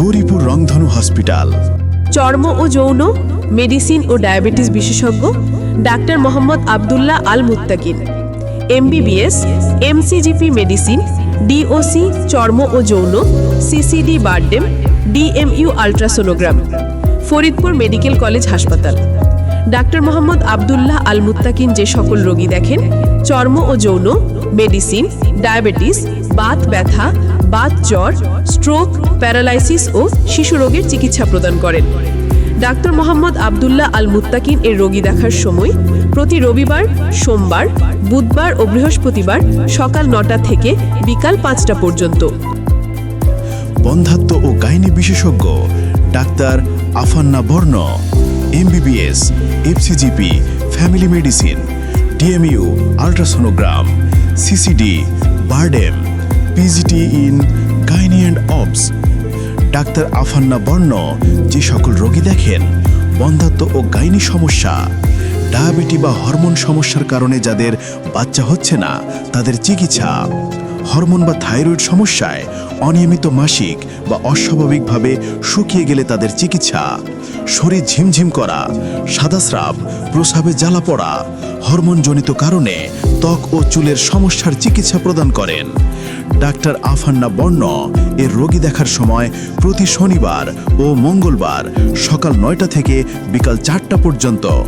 গৌরীপুর রংধনু হসপিটাল। চর্ম ও যৌন, মেডিসিন ও ডায়াবেটিস বিশেষজ্ঞ, doctor Mohammad Abdullah Al Muttakin MBBS, MCGP medicine, DOC, চর্ম ও যৌন, CCD BIRDEM, DMU ultrasonogram. Faridpur medical college হাসপাতাল। ডাক্তার মোহাম্মদ আবদুল্লাহ আল মুত্তাকিন যে সকল রোগী দেখেন, চর্ম ও যৌন, মেডিসিন, ডায়াবেটিস, বাত ব্যথা বাত জ্বর স্ট্রোক প্যারালাইসিস ও শিশু রোগের চিকিৎসা প্রদান করেন। ডাক্তার মোহাম্মদ আবদুল্লাহ আল মুত্তাকিন এর রোগী দেখার সময় প্রতি রবিবার, সোমবার, বুধবার ও বৃহস্পতিবার সকাল নটা থেকে বিকাল পাঁচটা পর্যন্ত। বন্ধাত্ম ও গাইনি বিশেষজ্ঞ doctor Afanna Barna, MBBS, FCGP, family medicine, DMU, ultrasonogram, CCD, BIRDEM. PGT in gynae and obs doctor Afanna Barna যে সকল রোগী দেখেন, বন্ধাত্ম ও গাইনি সমস্যা। ডায়াবেটি বা হরমোন সমস্যার কারণে যাদের বাচ্চা হচ্ছে না, তাদের চিকিৎসা। হরমোন বা থাইরয়েড সমস্যায় অনিয়মিত মাসিক বা অস্বাভাবিকভাবে শুকিয়ে গেলে তাদের চিকিৎসা। শরীর ঝিমঝিম করা সাদাস্রাব প্রসাবে জ্বালা পড়া হরমোনজনিত কারণে ত্বক ও চুলের সমস্যার চিকিৎসা প্রদান করেন। ডাক্তার আফান্না বর্ণ এর রোগী দেখার সময় প্রতি শনিবার ও মঙ্গলবার সকাল নয়টা থেকে বিকাল চারটা পর্যন্ত।